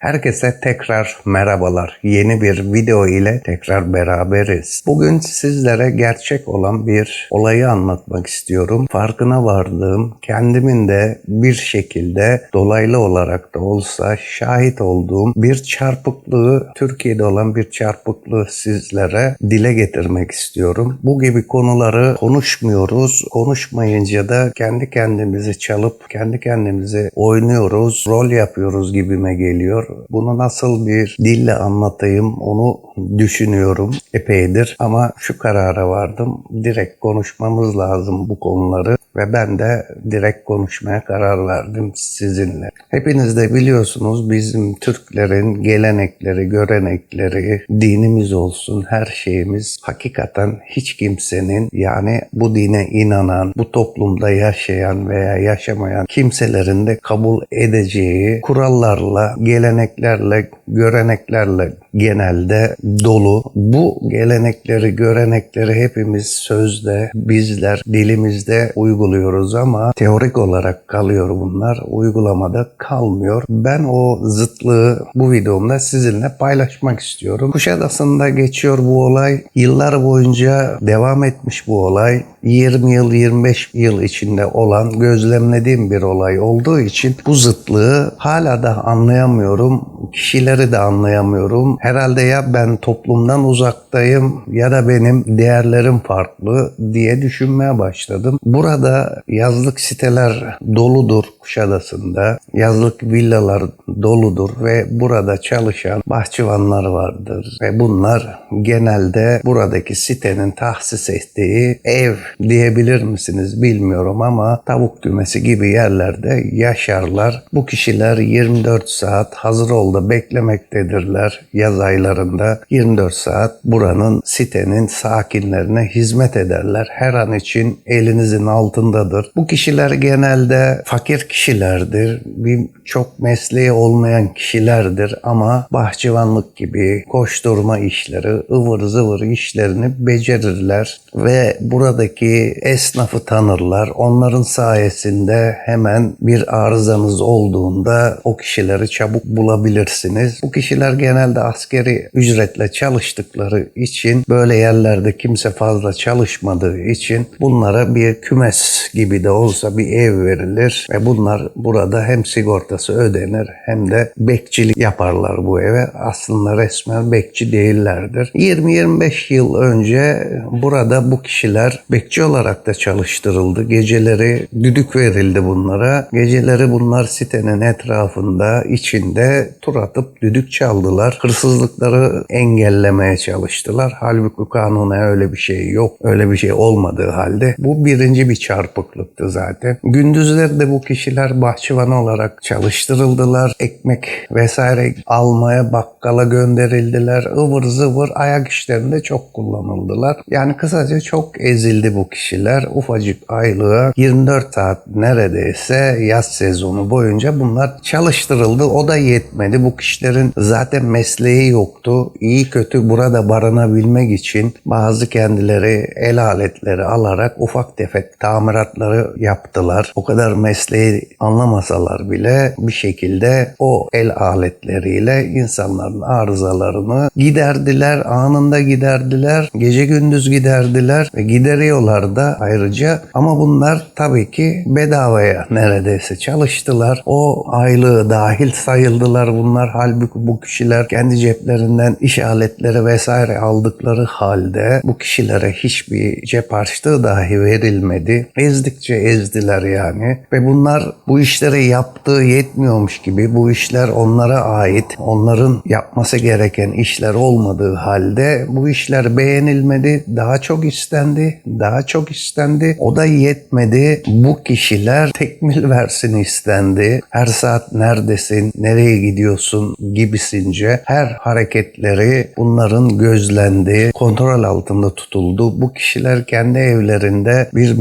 Herkese tekrar merhabalar. Yeni bir video ile tekrar beraberiz. Bugün sizlere gerçek olan bir olayı anlatmak istiyorum. Farkına vardığım, kendimin de bir şekilde dolaylı olarak da olsa şahit olduğum bir çarpıklığı, Türkiye'de olan bir çarpıklığı sizlere dile getirmek istiyorum. Bu gibi konuları konuşmuyoruz. Konuşmayınca da kendi kendimizi çalıp kendi kendimizi oynuyoruz, rol yapıyoruz gibime geliyor. Bunu nasıl bir dille anlatayım onu düşünüyorum epeydir ama şu karara vardım. Direkt konuşmamız lazım bu konuları ve ben de direkt konuşmaya karar verdim sizinle. Hepiniz de biliyorsunuz bizim Türklerin gelenekleri, görenekleri, dinimiz olsun her şeyimiz hakikaten hiç kimsenin yani bu dine inanan, bu toplumda yaşayan veya yaşamayan kimselerin de kabul edeceği kurallarla, geleneklerle, göreneklerle genelde dolu. Bu gelenekleri, görenekleri hepimiz sözde, bizler dilimizde uyguluyoruz ama teorik olarak kalıyor bunlar. Uygulamada kalmıyor. Ben o zıtlığı bu videomda sizinle paylaşmak istiyorum. Kuşadası'nda geçiyor bu olay. Yıllar boyunca devam etmiş bu olay. 20 yıl, 25 yıl içinde olan gözlemlediğim bir olay olduğu için bu zıtlığı hala da anlayamıyorum. Kişileri de anlayamıyorum. Herhalde ya ben toplumdan uzaktayım ya da benim değerlerim farklı diye düşünmeye başladım. Burada yazlık siteler doludur Kuşadası'nda. Yazlık villalar doludur ve burada çalışan bahçıvanlar vardır. Ve bunlar genelde buradaki sitenin tahsis ettiği ev diyebilir misiniz bilmiyorum ama tavuk kümesi gibi yerlerde yaşarlar. Bu kişiler 24 saat hazır olda beklemektedirler yaz aylarında. 24 saat buranın sitenin sakinlerine hizmet ederler. Her an için elinizin altındadır. Bu kişiler genelde fakir kişilerdir. Bir çok mesleği olmayan kişilerdir ama bahçıvanlık gibi koşturma işleri, ıvır zıvır işlerini becerirler ve buradaki esnafı tanırlar. Onların sayesinde hemen bir arızanız olduğunda o kişileri çabuk bulabilirsiniz. Bu kişiler genelde askeri ücretle çalıştıkları için böyle yerlerde kimse fazla çalışmadığı için bunlara bir kümes gibi de olsa bir ev verilir ve bunlar burada hem sigortası ödenir hem de bekçilik yaparlar bu eve. Aslında resmen bekçi değillerdir. 20-25 yıl önce burada bu kişiler bekçi olarak da çalıştırıldı. Geceleri düdük verildi bunlara. Geceleri bunlar sitenin etrafında, içinde tur atıp düdük çaldılar. Hırsızlıkları engellemeye çalıştılar. Halbuki kanuna öyle bir şey yok. Öyle bir şey olmadığı halde. Bu birinci bir çarpıklıktı zaten. Gündüzleri de bu kişiler bahçıvan olarak çalıştırıldılar. Ekmek vesaire almaya bakkala gönderildiler. ıvır zıvır ayak işlerinde çok kullanıldılar. Yani kısaca çok ezildi bu kişiler. Ufacık aylığa 24 saat neredeyse yaz sezonu boyunca bunlar çalıştırıldı. O da yetmedi. Bu kişilerin zaten mesleği yoktu. İyi kötü burada barınabilmek için bazı kendileri el aletleri alarak ufak tefek tamiratları yaptılar. O kadar mesleği anlamasalar bile bir şekilde o el aletleriyle insanların arızalarını giderdiler, anında giderdiler, gece gündüz giderdiler ve gideriyorlar da ayrıca ama bunlar tabii ki bedavaya neredeyse çalıştılar. O aylığı dahil sayıldılar bunlar. Halbuki bu kişiler kendi ceplerinden iş aletleri vesaire aldıkları halde bu kişilere hiçbir cep harçlığı dahi verilmedi. Ezdikçe ezdiler yani ve bunlar bu işleri yaptığı yetmiyormuş gibi bu işler onlara ait, onların yapması gereken işler olmadığı halde bu işler beğenilmedi, daha çok istendi, daha çok istendi. O da yetmedi. Bu kişiler tekmil versin istendi. Her saat neredesin, nereye gidiyorsun gibisince her hareketleri bunların gözlendi, kontrol altında tutuldu. Bu kişiler kendi evlerinde bir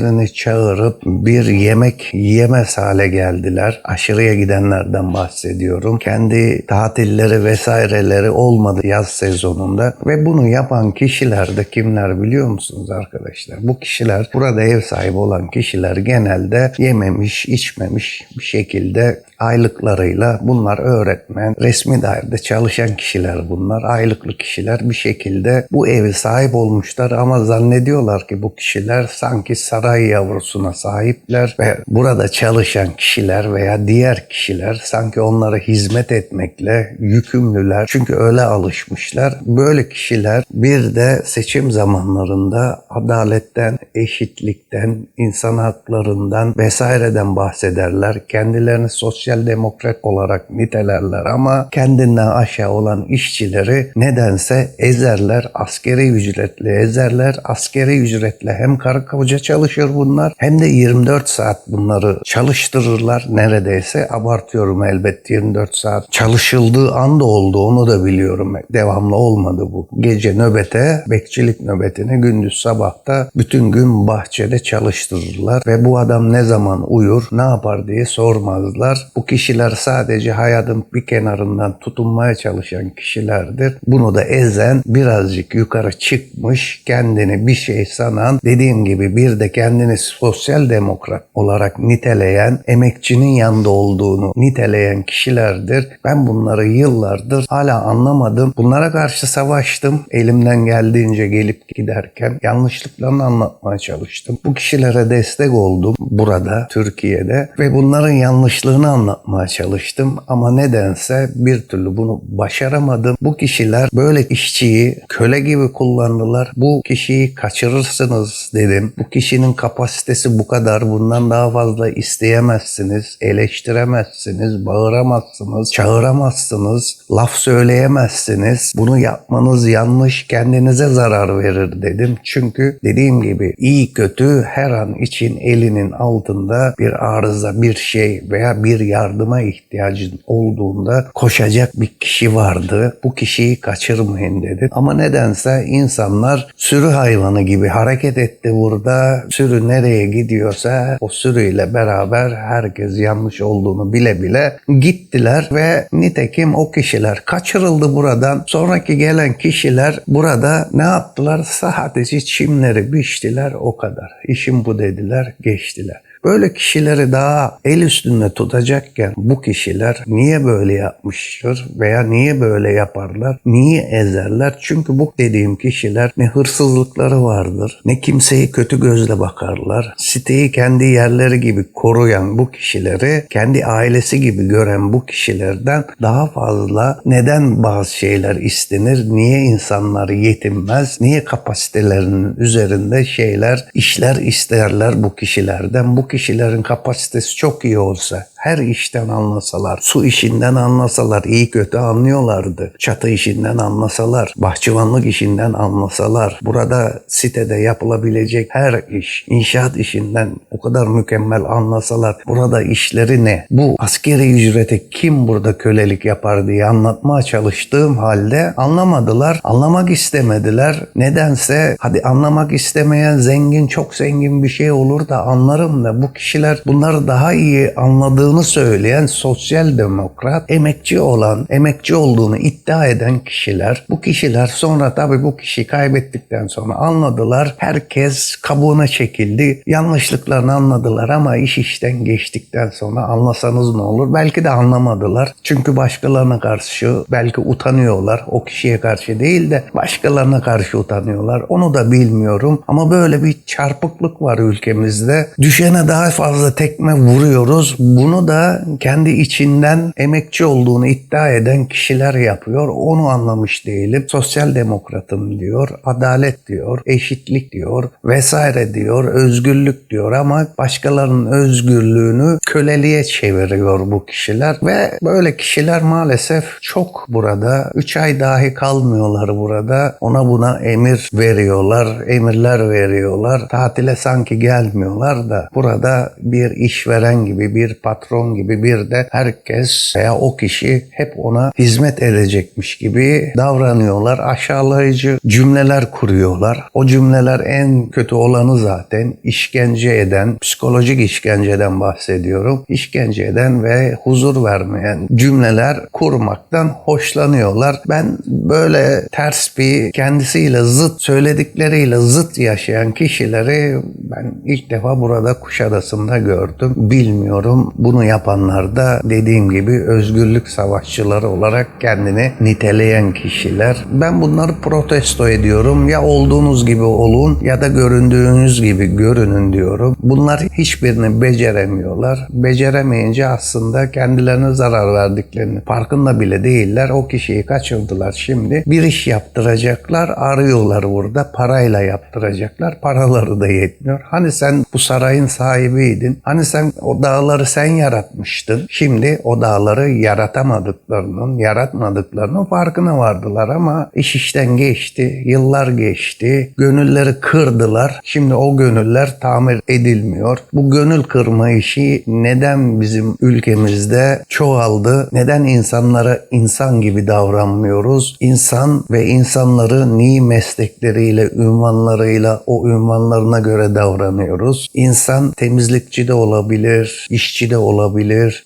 misafirini çağırıp bir yemek yiyemez hale geldiler. Aşırıya gidenlerden bahsediyorum. Kendi tatilleri vesaireleri olmadı yaz sezonunda ve bunu yapan kişiler de kimler biliyor musunuz arkadaşlar? Bu kişiler burada ev sahibi olan kişiler genelde yememiş, içmemiş bir şekilde aylıklarıyla bunlar öğretmen, resmi dairede çalışan kişiler bunlar, aylıklı kişiler bir şekilde bu evi sahip olmuşlar ama zannediyorlar ki bu kişiler sanki saray yavrusuna sahipler ve burada çalışan kişiler veya diğer kişiler sanki onlara hizmet etmekle yükümlüler. Çünkü öyle alışmışlar. Böyle kişiler bir de seçim zamanlarında adaletten, eşitlikten, insan haklarından vesaireden bahsederler. Kendilerini sosyal demokrat olarak nitelerler ama kendinden aşağı olan işçileri nedense ezerler, askeri ücretle ezerler. Askeri ücretle hem karı koca çalışır bunlar hem de 24 saat bunları çalıştırırlar neredeyse. Abartıyorum elbette 24 saat çalışıldığı anda oldu onu da biliyorum. Devamlı olmadı bu. Gece nöbete, bekçilik nöbetine gündüz sabahta bütün gün bahçede çalıştırırlar ve bu adam ne zaman uyur, ne yapar diye sormazlar. Bu kişiler sadece hayatın bir kenarından tutunmaya çalışan kişilerdir. Bunu da ezen birazcık yukarı çıkmış, kendini bir şey sanan, dediğim gibi bir de kendini sosyal demokrat olarak niteleyen, emekçinin yanında olduğunu niteleyen kişilerdir. Ben bunları yıllardır hala anlamadım. Bunlara karşı savaştım. Elimden geldiğince gelip giderken yanlışlıklarını anlatmaya çalıştım. Bu kişilere destek oldum burada, Türkiye'de ve bunların yanlışlığını anlatmaya çalıştım ama nedense bir türlü bunu başaramadım. Bu kişiler böyle işçiyi köle gibi kullandılar. Bu kişiyi kaçırırsınız dedim. Bu kişinin kapasitesi bu kadar. Bundan daha fazla isteyemezsiniz, eleştiremezsiniz, bağıramazsınız, çağıramazsınız, laf söyleyemezsiniz. Bunu yapmanız yanlış, kendinize zarar verir dedim. Çünkü dediğim gibi iyi kötü her an için elinin altında bir arıza, bir şey veya bir yardıma ihtiyacın olduğunda koşacak bir kişi vardı. Bu kişiyi kaçırmayın dedim. Ama nedense insanlar sürü hayvanı gibi hareket etti burada. Sürü nereye gidiyorsa o sürüyle beraber herkes yanlış olduğunu bile bile gittiler ve nitekim o kişiler kaçırıldı buradan. Sonraki gelen kişiler burada ne yaptılar? Sadece çimleri biçtiler o kadar. İşim bu dediler, geçtiler. Böyle kişileri daha el üstünde tutacakken bu kişiler niye böyle yapmıştır veya niye böyle yaparlar? Niye ezerler? Çünkü bu dediğim kişiler ne hırsızlıkları vardır, ne kimseyi kötü gözle bakarlar. Siteyi kendi yerleri gibi koruyan bu kişileri, kendi ailesi gibi gören bu kişilerden daha fazla neden bazı şeyler istenir? Niye insanlar yetinmez? Niye kapasitelerinin üzerinde şeyler, işler isterler bu kişilerden? Bu kişilerin kapasitesi çok iyi olsa, her işten anlasalar, su işinden anlasalar, iyi kötü anlıyorlardı. Çatı işinden anlasalar, bahçıvanlık işinden anlasalar, burada sitede yapılabilecek her iş, inşaat işinden o kadar mükemmel anlasalar, burada işleri ne? Bu askeri ücrete kim burada kölelik yapar diye anlatmaya çalıştığım halde anlamadılar, anlamak istemediler. Nedense hadi anlamak istemeyen zengin, çok zengin bir şey olur da anlarım da bu kişiler bunları daha iyi anladığı olduğunu söyleyen sosyal demokrat, emekçi olan, emekçi olduğunu iddia eden kişiler. Bu kişiler sonra tabii bu kişiyi kaybettikten sonra anladılar. Herkes kabuğuna çekildi. Yanlışlıklarını anladılar ama iş işten geçtikten sonra anlasanız ne olur? Belki de anlamadılar. Çünkü başkalarına karşı belki utanıyorlar. O kişiye karşı değil de başkalarına karşı utanıyorlar. Onu da bilmiyorum. Ama böyle bir çarpıklık var ülkemizde. Düşene daha fazla tekme vuruyoruz. Bunu Bunu da kendi içinden emekçi olduğunu iddia eden kişiler yapıyor. Onu anlamış değilim. Sosyal demokratım diyor, adalet diyor, eşitlik diyor vesaire diyor, özgürlük diyor ama başkalarının özgürlüğünü köleliğe çeviriyor bu kişiler ve böyle kişiler maalesef çok burada. 3 ay dahi kalmıyorlar burada. Ona buna emir veriyorlar, emirler veriyorlar. Tatile sanki gelmiyorlar da burada bir işveren gibi, bir patron gibi bir de herkes veya o kişi hep ona hizmet edecekmiş gibi davranıyorlar. Aşağılayıcı cümleler kuruyorlar. O cümleler en kötü olanı zaten işkence eden, psikolojik işkenceden bahsediyorum. İşkence eden ve huzur vermeyen cümleler kurmaktan hoşlanıyorlar. Ben böyle ters bir kendisiyle zıt söyledikleriyle zıt yaşayan kişileri ben ilk defa burada Kuşadası'nda gördüm. Bilmiyorum bunu yapanlar da dediğim gibi özgürlük savaşçıları olarak kendini niteleyen kişiler. Ben bunları protesto ediyorum. Ya olduğunuz gibi olun ya da göründüğünüz gibi görünün diyorum. Bunlar hiçbirini beceremiyorlar. Beceremeyince aslında kendilerine zarar verdiklerini farkında bile değiller. O kişiyi kaçırdılar şimdi. Bir iş yaptıracaklar. Arıyorlar burada. Parayla yaptıracaklar. Paraları da yetmiyor. Hani sen bu sarayın sahibiydin. Hani sen o dağları sen yaratmıştın. Şimdi o dağları yaratamadıklarının, yaratmadıklarının farkına vardılar ama iş işten geçti. Yıllar geçti. Gönülleri kırdılar. Şimdi o gönüller tamir edilmiyor. Bu gönül kırma işi neden bizim ülkemizde çoğaldı? Neden insanlara insan gibi davranmıyoruz? İnsan ve insanları ni meslekleriyle, ünvanlarıyla o ünvanlarına göre davranıyoruz. İnsan temizlikçi de olabilir, işçi de olabilir,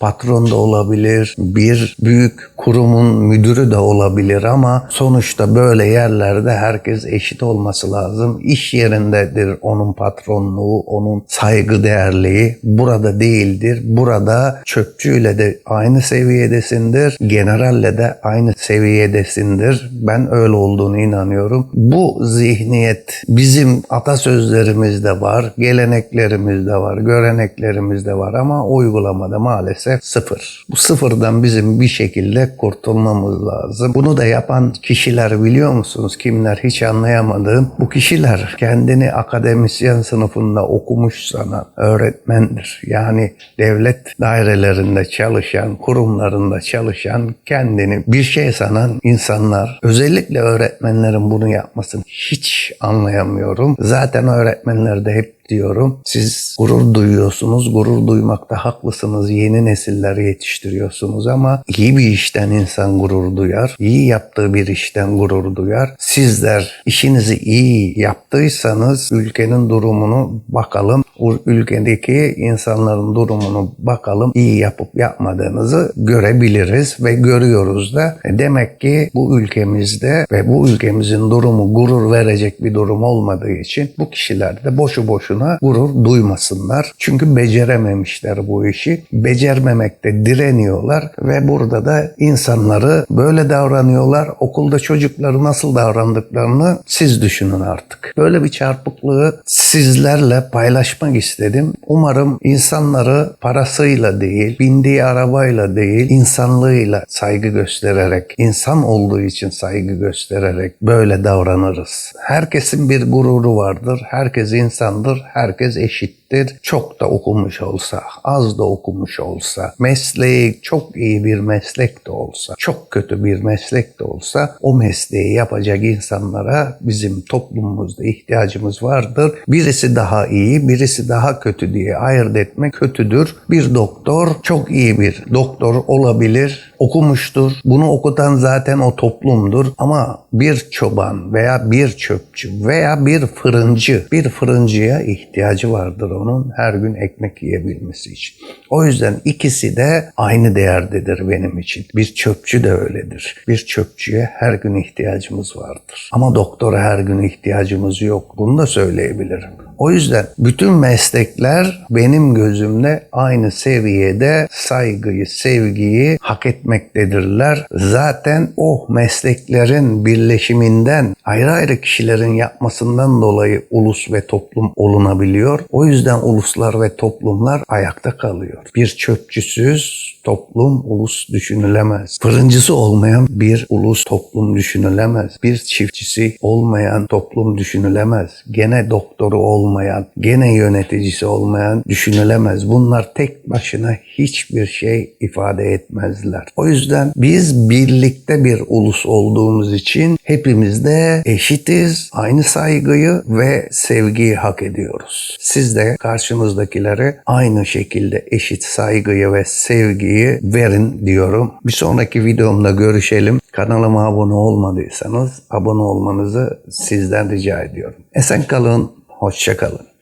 patron da olabilir, bir büyük kurumun müdürü de olabilir ama sonuçta böyle yerlerde herkes eşit olması lazım. İş yerindedir onun patronluğu, onun saygı değerliği. Burada değildir. Burada çöpçüyle de aynı seviyedesindir. Generalle de aynı seviyedesindir. Ben öyle olduğunu inanıyorum. Bu zihniyet bizim atasözlerimizde var, geleneklerimizde var, göreneklerimizde var ama uygulamada maalesef sıfır. Bu sıfırdan bizim bir şekilde kurtulmamız lazım. Bunu da yapan kişiler biliyor musunuz? Kimler hiç anlayamadığım. Bu kişiler kendini akademisyen sınıfında okumuş sanan öğretmendir. Yani devlet dairelerinde çalışan, kurumlarında çalışan, kendini bir şey sanan insanlar. Özellikle öğretmenlerin bunu yapmasını hiç anlayamıyorum. Zaten öğretmenler de hep diyorum. Siz gurur duyuyorsunuz. Gurur duymakta haklısınız. Yeni nesiller yetiştiriyorsunuz ama iyi bir işten insan gurur duyar. İyi yaptığı bir işten gurur duyar. Sizler işinizi iyi yaptıysanız ülkenin durumunu bakalım. Bu ülkedeki insanların durumunu bakalım. iyi yapıp yapmadığınızı görebiliriz ve görüyoruz da. E, Demek ki bu ülkemizde ve bu ülkemizin durumu gurur verecek bir durum olmadığı için bu kişiler de boşu boşuna gurur duymasınlar. Çünkü becerememişler bu işi. Becermemekte direniyorlar ve burada da insanları böyle davranıyorlar. Okulda çocukları nasıl davrandıklarını siz düşünün artık. Böyle bir çarpıklığı sizlerle paylaşmak istedim. Umarım insanları parasıyla değil, bindiği arabayla değil, insanlığıyla saygı göstererek, insan olduğu için saygı göstererek böyle davranırız. Herkesin bir gururu vardır. Herkes insandır. Herkes eşittir. Çok da okumuş olsa, az da okumuş olsa, mesleği çok iyi bir meslek de olsa, çok kötü bir meslek de olsa o mesleği yapacak insanlara bizim toplumumuzda ihtiyacımız vardır. Birisi daha iyi, birisi daha kötü diye ayırt etmek kötüdür. Bir doktor çok iyi bir doktor olabilir, okumuştur. Bunu okutan zaten o toplumdur ama bir çoban veya bir çöpçü veya bir fırıncı, bir fırıncıya ihtiyacı vardır onun her gün ekmek yiyebilmesi için. O yüzden ikisi de aynı değerdedir benim için. Bir çöpçü de öyledir. Bir çöpçüye her gün ihtiyacımız vardır. Ama doktora her gün ihtiyacımız yok. Bunu da söyleyebilirim. O yüzden bütün meslekler benim gözümde aynı seviyede saygıyı, sevgiyi hak etmek etmektedirler. Zaten o mesleklerin birleşiminden ayrı ayrı kişilerin yapmasından dolayı ulus ve toplum olunabiliyor. O yüzden uluslar ve toplumlar ayakta kalıyor. Bir çöpçüsüz toplum, ulus düşünülemez. Fırıncısı olmayan bir ulus, toplum düşünülemez. Bir çiftçisi olmayan toplum düşünülemez. Gene doktoru olmayan, gene yöneticisi olmayan düşünülemez. Bunlar tek başına hiçbir şey ifade etmezler. O yüzden biz birlikte bir ulus olduğumuz için hepimiz de eşitiz, aynı saygıyı ve sevgiyi hak ediyoruz. Siz de karşınızdakilere aynı şekilde eşit saygıyı ve sevgiyi verin diyorum. Bir sonraki videomda görüşelim. Kanalıma abone olmadıysanız abone olmanızı sizden rica ediyorum. Esen kalın, hoşça kalın.